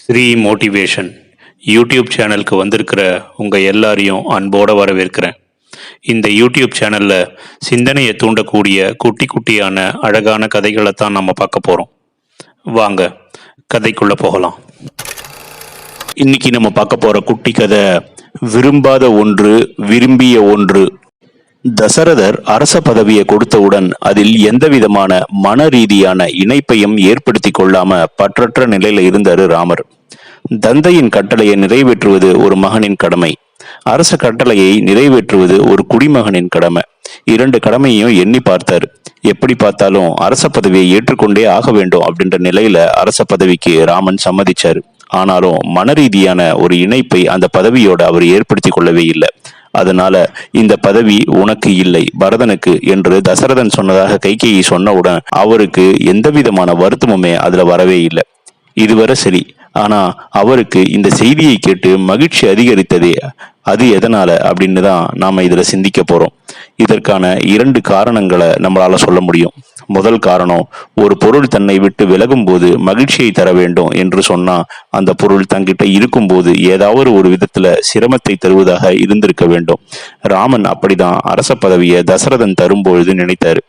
Sri motivation YouTube சேனலுக்கு வந்திருக்கிற உங்கள் எல்லாரையும் அன்போடு வரவேற்கிறேன். இந்த யூடியூப் சேனலில் சிந்தனையை தூண்டக்கூடிய குட்டி குட்டியான அழகான கதைகளை தான் நம்ம பார்க்க போகிறோம் வாங்க கதைக்குள்ளே போகலாம். இன்னைக்கு நம்ம பார்க்க போகிற குட்டி கதை விரும்பாத ஒன்று விரும்பிய ஒன்று தசரதர் அரச பதவியை கொடுத்தவுடன் அதில் எந்தவிதமான மன ரீதியான இணைப்பையும் ஏற்படுத்தி கொள்ளாம பற்றற்ற நிலையில இருந்தாரு ராமர். தந்தையின் கட்டளையை நிறைவேற்றுவது ஒரு மகனின் கடமை. அரச கட்டளையை நிறைவேற்றுவது ஒரு குடிமகனின் கடமை. இரண்டு கடமையையும் எண்ணி பார்த்தார். எப்படி பார்த்தாலும் அரச பதவியை ஏற்றுக்கொண்டே ஆக வேண்டும் அப்படின்ற நிலையில அரச பதவிக்கு ராமன் சம்மதிச்சாரு. ஆனாலும் மன ரீதியான ஒரு இணைப்பை அந்த பதவியோட அவர் ஏற்படுத்தி கொள்ளவே இல்லை. அதனால இந்த பதவி உனக்கு இல்லை. பரதனுக்கு என்று தசரதன் சொன்னதாக கைகேயி சொன்னவுடன் அவருக்கு எந்த விதமான வருத்தமுமே அதுல வரவே இல்லை. இதுவரை சரி. ஆனா அவருக்கு இந்த செய்தியை கேட்டு மகிழ்ச்சி அதிகரித்ததே. அது எதனால? அப்படின்னு தான் நாம இதுல சிந்திக்க போறோம். இதற்கான இரண்டு காரணங்களை நம்மளால சொல்ல முடியும். முதல் காரணம் ஒரு பொருள் தன்னை விட்டு விலகும் போது மகிழ்ச்சியை தர வேண்டும் என்று சொன்னா அந்த பொருள் தங்கிட்ட இருக்கும்போது ஏதாவது ஒரு விதத்துல சிரமத்தை தருவதாக இருந்திருக்க வேண்டும். ராமன் அப்படிதான் அரச பதவியை தசரதன் தரும்பொழுது நினைத்தாரு.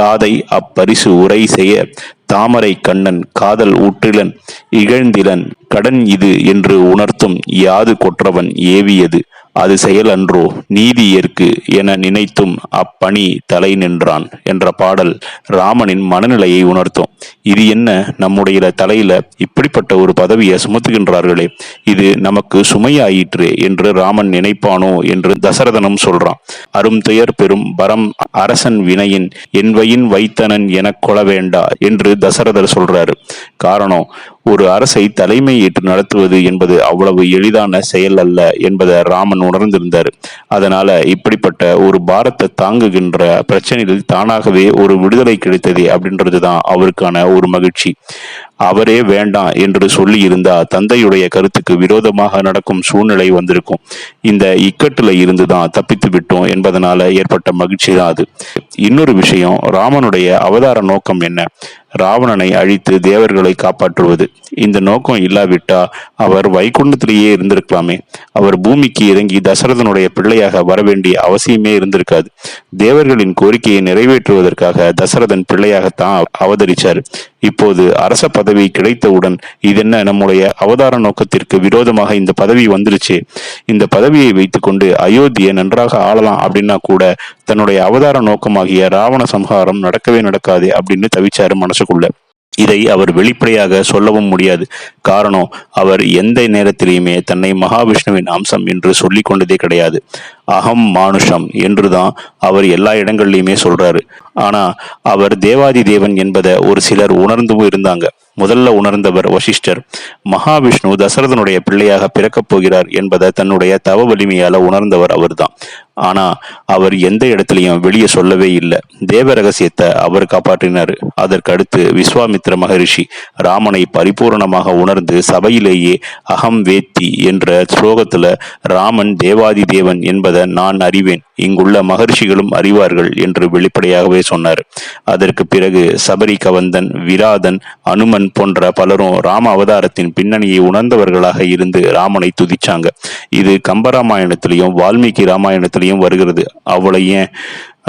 தாதை அப்பரிசு உரை செய்ய தாமரை கண்ணன் காதல் ஊற்றிலன் இகழ்ந்திலன் கடன் இது என்று உணர்த்தும் யாது கொற்றவன் ஏவியது. அது செயல் அன்றோ நீதி ஏற்கு என நினைத்தும் அப்பணி தலை நின்றான் என்ற பாடல் ராமனின் மனநிலையை உணர்த்தும். இது என்ன? நம்முடைய தலையில இப்படிப்பட்ட ஒரு பதவியை சுமத்துகின்றார்களே. இது நமக்கு சுமையாயிற்று என்று ராமன் நினைப்பானோ என்று தசரதனும் சொல்றான். அரும் துயர் பெரும் பரம் அரசன் வினையின் என்வையின் வைத்தனன் எனக் கொள வேண்டா என்று தசரதர் சொல்றாரு. காரணம் ஒரு அரசை தலைமை ஏற்று நடத்துவது என்பது அவ்வளவு எளிதான செயல் அல்ல என்பதை ராமன் உணர்ந்திருந்தார். அதனால இப்படிப்பட்ட ஒரு பாரத்தை தாங்குகின்ற பிரச்சனையில் தானாகவே ஒரு விடுதலை கிடைத்தது அப்படின்றதுதான் அவருக்கான ஒரு மகிழ்ச்சி. அவரே வேண்டாம் என்று சொல்லி இருந்தா தந்தையுடைய கருத்துக்கு விரோதமாக நடக்கும் சூழ்நிலை வந்திருக்கும். இந்த இக்கட்டுல இருந்து தான் தப்பித்து விட்டோம் என்பதனால ஏற்பட்ட மகிழ்ச்சி தான் அது. இன்னொரு விஷயம் ராமனுடைய அவதார நோக்கம் என்ன? ராவணனை அழித்து தேவர்களை காப்பாற்றுவது. இந்த நோக்கம் இல்லாவிட்டா அவர் வைகுண்டத்திலேயே இருந்திருக்கலாமே. அவர் பூமிக்கு இறங்கி தசரதனுடைய பிள்ளையாக வர வேண்டிய அவசியமே இருந்திருக்காது. தேவர்களின் கோரிக்கையை நிறைவேற்றுவதற்காக தசரதன் பிள்ளையாகத்தான் அவதரிச்சார். இப்போது அரச பதவி கிடைத்தவுடன் இதென்ன நம்முடைய அவதார நோக்கத்திற்கு விரோதமாக இந்த பதவி வந்துருச்சு? இந்த பதவியை வைத்துக்கொண்டு அயோத்தியை நன்றாக ஆளலாம் அப்படின்னா கூட தன்னுடைய அவதார நோக்கமாகிய ராவண சம்ஹாரம் நடக்கவே நடக்காது அப்படின்னு தவிச்சாரு மனசுக்குள்ள. இதை அவர் வெளிப்படையாக சொல்லவும் முடியாது. காரணம் அவர் எந்த நேரத்திலையுமே தன்னை மகாவிஷ்ணுவின் அம்சம் என்று சொல்லி கொண்டதே கிடையாது. அகம் மானுஷம் என்றுதான் அவர் எல்லா இடங்கள்லையுமே சொல்றாரு. ஆனா அவர் தேவாதி தேவன் என்பதை ஒரு சிலர் உணர்ந்தும் இருந்தாங்க. முதல்ல உணர்ந்தவர் வசிஷ்டர். மகாவிஷ்ணு தசரதனுடைய பிள்ளையாக பிறக்கப் போகிறார் என்பதை தன்னுடைய தவ வலிமையால உணர்ந்தவர் அவர்தான். ஆனா அவர் எந்த இடத்துலையும் வெளியே சொல்லவே இல்லை. தேவ ரகசியத்தை அவர் காப்பாற்றினார். அதற்கு அடுத்து விஸ்வாமித்ர மகரிஷி ராமனை பரிபூரணமாக உணர்ந்து சபையிலேயே அகம் வேத்தி என்ற ஸ்லோகத்துல ராமன் தேவாதி தேவன் என்பதை நான் அறிவேன். இங்குள்ள மகர்ஷிகளும் அறிவார்கள் என்று வெளிப்படையாகவே சொன்னார். அதற்கு பிறகு சபரி கவந்தன் விராதன் அனுமன் போன்ற பலரும் ராம அவதாரத்தின் பின்னணியை உணர்ந்தவர்களாக இருந்து ராமனை துதிச்சாங்க. இது கம்பராமாயணத்திலையும் வால்மீகி ராமாயணத்திலையும் வருகிறது. அவளை ஏன்?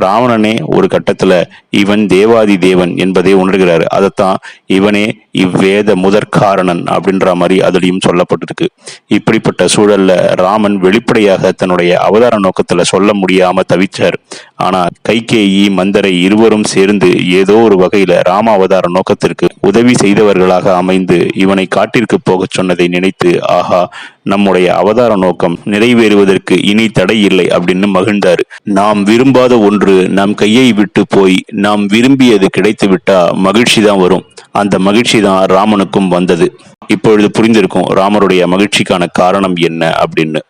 ராவணனே ஒரு கட்டத்துல இவன் தேவாதி தேவன் என்பதை உணர்கிறார். அதைத்தான் இவனே இவ்வேத முதற்காரணன் அப்படின்ற மாதிரி அதுலயும் சொல்லப்பட்டிருக்கு. இப்படிப்பட்ட சூழல்ல ராமன் வெளிப்படையாக தன்னுடைய அவதார நோக்கத்துல சொல்ல முடியாம தவிச்சார். ஆனா கைகேயி மந்தரை இருவரும் சேர்ந்து ஏதோ ஒரு வகையில ராம அவதார நோக்கத்திற்கு உதவி செய்தவர்களாக அமைந்து இவனை காட்டிற்கு போகச் சொன்னதை நினைத்து ஆஹா நம்முடைய அவதார நோக்கம் நிறைவேறுவதற்கு இனி தடை இல்லை அப்படின்னு மகிழ்ந்தார். நாம் விரும்பாத ஒன்று நம் கையை விட்டு போய் நாம் விரும்பியது கிடைத்து விட்டா மகிழ்ச்சி தான் வரும். அந்த மகிழ்ச்சி தான் ராமனுக்கும் வந்தது. இப்பொழுது புரிந்திருக்கும் ராமருடைய மகிழ்ச்சிக்கான காரணம் என்ன அப்படின்னு.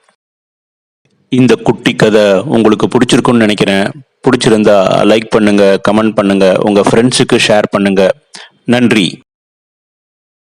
இந்த குட்டி கதை உங்களுக்கு பிடிச்சிருக்கும்னு நினைக்கிறேன். பிடிச்சிருந்தா லைக் பண்ணுங்க கமெண்ட் பண்ணுங்க உங்க ஃப்ரெண்ட்ஸுக்கு ஷேர் பண்ணுங்க. நன்றி.